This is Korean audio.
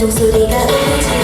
종소리가 울리지